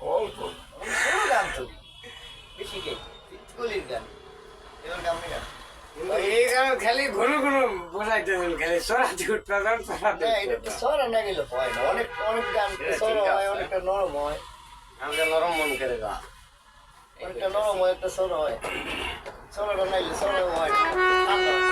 Olsun. Olsun ben tabii. Bir şey geçti. Bitti golü izlendi. Yorgan mı geldi? এইখানে খালি ঘন ঘন বসাইতেছেন খালি সরাতে উঠতেছেন সরাতে অনেক অনেক গান সরম হয় অনেকটা নরম হয়। আমাকে নরম মন করে গা। অনেকটা নরম হয় একটা সর হয়। সরটা নাইলে হয় ঠান্ডা হয়।